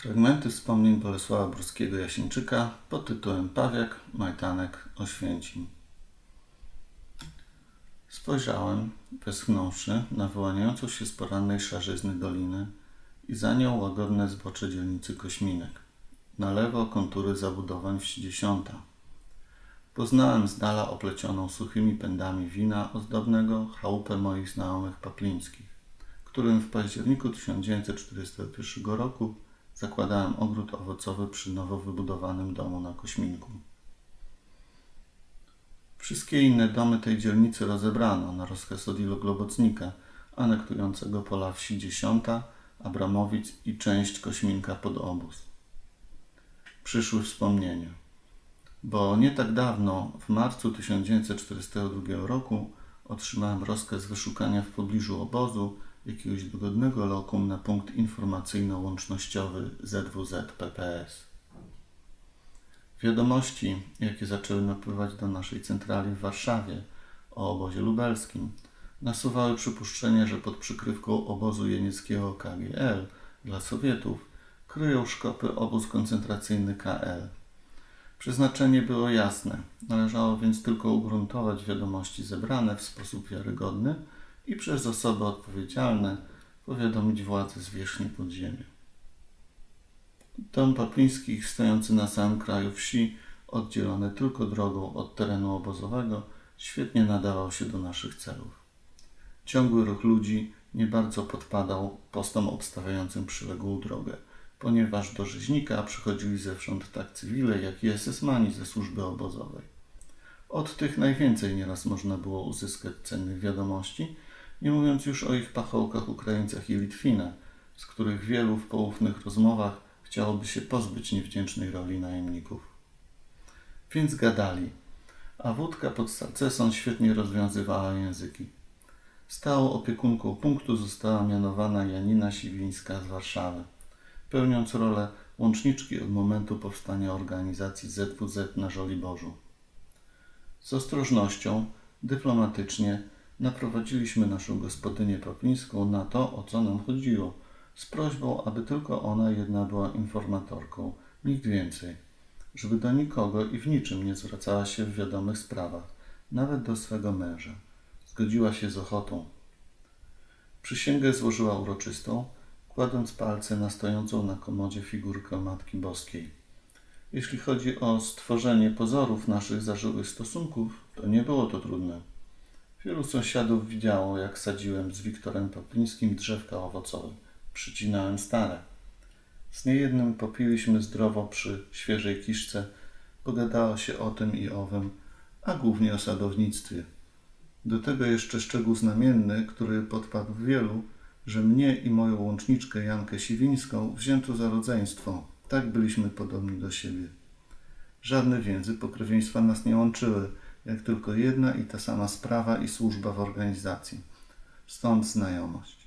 Fragmenty wspomnień Bolesława Brurskiego Jasińczyka pod tytułem Pawiak, Majtanek, Oświęcim. Spojrzałem, westchnąwszy, na wyłaniającą się z porannej szarzyzny doliny i za nią łagodne zbocze dzielnicy Kośminek. Na lewo kontury zabudowań wsi Dziesiąta. Poznałem z dala oplecioną suchymi pędami wina ozdobnego chałupę moich znajomych paplińskich, którym w październiku 1941 roku zakładałem ogród owocowy przy nowo wybudowanym domu na Kośminku. Wszystkie inne domy tej dzielnicy rozebrano na rozkaz Odilo Globocnika, anektującego pola wsi Dziesiąta, Abramowic i część Kośminka pod obóz. Przyszły wspomnienia. Bo nie tak dawno, w marcu 1942 roku, otrzymałem rozkaz wyszukania w pobliżu obozu jakiegoś dogodnego lokum na punkt informacyjno-łącznościowy ZWZ-PPS. Wiadomości, jakie zaczęły napływać do naszej centrali w Warszawie o obozie lubelskim, nasuwały przypuszczenie, że pod przykrywką obozu jenieckiego KGL dla Sowietów kryją szkopy obóz koncentracyjny KL. Przeznaczenie było jasne, należało więc tylko ugruntować wiadomości zebrane w sposób wiarygodny i przez osoby odpowiedzialne powiadomić władze zwierzchni podziemia. Dom Paplińskich, stojący na samym kraju wsi, oddzielony tylko drogą od terenu obozowego, świetnie nadawał się do naszych celów. Ciągły ruch ludzi nie bardzo podpadał postom obstawiającym przyległą drogę, ponieważ do rzeźnika przychodzili zewsząd tak cywile, jak i SS-mani ze służby obozowej. Od tych najwięcej nieraz można było uzyskać cennych wiadomości, nie mówiąc już o ich pachołkach Ukraińcach i Litwinach, z których wielu w poufnych rozmowach chciałoby się pozbyć niewdzięcznej roli najemników. Więc gadali, a wódka pod salcesą świetnie rozwiązywała języki. Stałą opiekunką punktu została mianowana Janina Siwińska z Warszawy, pełniąc rolę łączniczki od momentu powstania organizacji ZWZ na Żoliborzu. Z ostrożnością, dyplomatycznie naprowadziliśmy naszą gospodynię Paplińską na to, o co nam chodziło, z prośbą, aby tylko ona jedna była informatorką, nikt więcej, żeby do nikogo i w niczym nie zwracała się w wiadomych sprawach, nawet do swego męża. Zgodziła się z ochotą. Przysięgę złożyła uroczystą, kładąc palce na stojącą na komodzie figurkę Matki Boskiej. Jeśli chodzi o stworzenie pozorów naszych zażyłych stosunków, to nie było to trudne. Wielu sąsiadów widziało, jak sadziłem z Wiktorem Paplińskim drzewka owocowe. Przycinałem stare. Z niejednym popiliśmy zdrowo przy świeżej kiszce, pogadało się o tym i owym, a głównie o sadownictwie. Do tego jeszcze szczegół znamienny, który podpadł wielu, że mnie i moją łączniczkę Jankę Siwińską wzięto za rodzeństwo. Tak byliśmy podobni do siebie. Żadne więzy pokrewieństwa nas nie łączyły, jak tylko jedna i ta sama sprawa i służba w organizacji. Stąd znajomość.